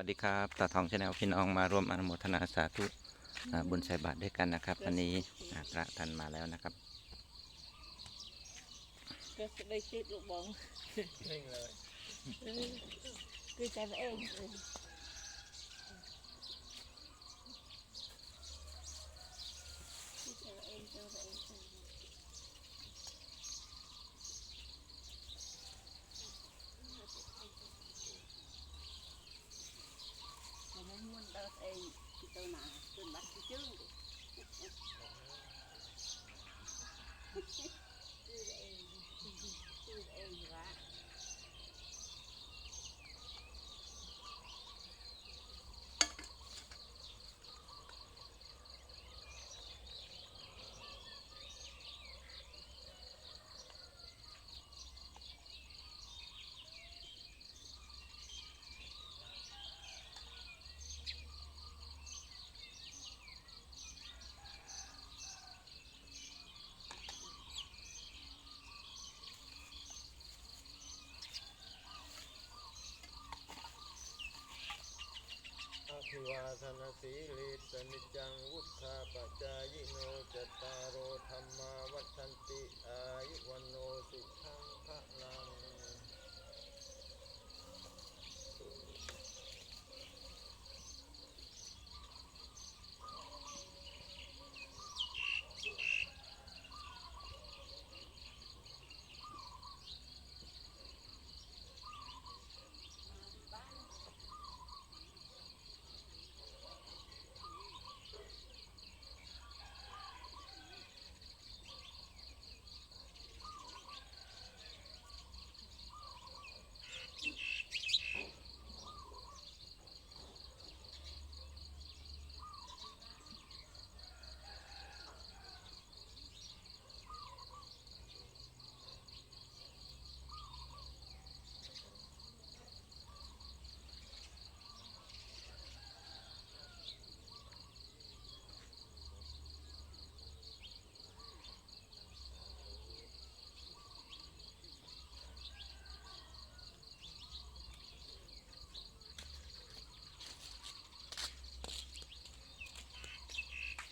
วัสดีครับตาทองชาแนลพี่น้องมาร่วมอนุโมทนาสาธุอ่าบุญใส่บาตรด้วยกันนะครับวันนี้อ่าพระท่านมาแล้วนะครับก็ได้ติดลูกบองนิ่งเลยเออคือใจเองเออคือใจเองใจเองใจเองแต่ มันมันเดินเองที่ตัวหนาตัวบัดที่จื้อจื้อเองจื้อเองวะ อภิวาสนาสีลิสนิจังวุฒาปจายโนจตารโอธรรมาวัชันติอายุวันโนสุขังพระลัง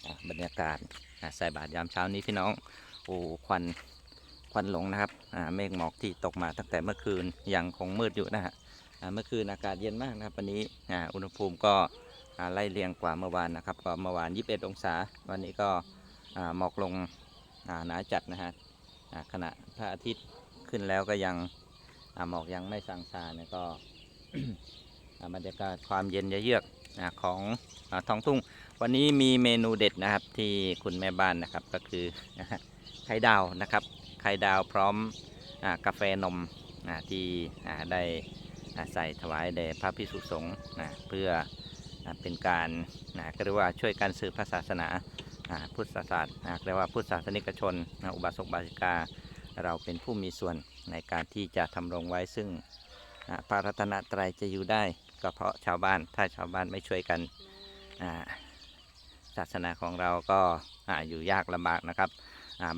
อะ บรรยากาศใส่บาตรยามเช้านี้พี่น้องโอ้ควันควันหลงนะครับเมฆหมอกที่ตกมาตั้งแต่เมื่อคืนยังคงมืดอยู่นะฮะเมื่อคืนอากาศเย็นมากนะครับวันนี้อุณหภูมิก็ไล่เรียงกว่าเมื่อวานนะครับก็เมื่อวาน 21 องศา วันนี้ก็หมอกลงหนาจัดนะฮะขณะพระอาทิตย์ขึ้นแล้วก็ยังหมอกยังไม่สางซาเนี่ยก็บรรยากาศความเย็นเยือก อ่าของอท้องทุ่ง วันนี้มีเมนูเด็ดนะครับที่คุณแม่บ้านนะครับก็คือไข่ดาวนะครับไข่ดาวพร้อมอกาแฟนมที่ได้ใส่ถวายแด่พระพิสุสงฆ์นะเพื่อเป็นการนะก็เรียกว่าช่วยกันสืบพระศาสนาพุทธศาสนาอ่าเรียกว่าพุทธศาสนิกชนนะอุบาสกบาสิกาเราเป็นผู้มีส่วนในการที่จะทำรงไว้ซึ่งอ่าพระรัตนตรัยจะอยู่ได้ ก็เพราะชาวบ้านถ้าชาวบ้านไม่ช่วยกันศาสนาของเราก็ออยู่ยากลำบากนะครับ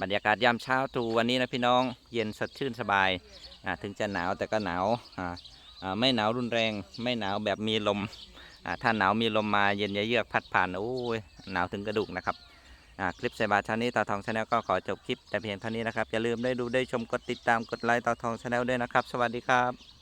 บรรยากาศยามเช้าตรู่วันนี้นะพี่น้องเย็นสดชื่นสบายาถึงจะหนาวแต่ก็หนาวาไม่หนาวรุนแรง ไม่หนาวแบบมีลมถ้าหนาวมีลมมาเย็นเยือกพัดผ่านโอ้ยหนาวถึงกระดูกนะครับคลิปใส่บาตรช้านี้ต่อทองชาแนลก็ขอจบคลิปแต่เพียงเท่านี้นะครับอย่าลืมได้ดูได้ชมกดติดตามกดไลค์ต่อทองชาแนลด้วยนะครับ สวัสดีครับ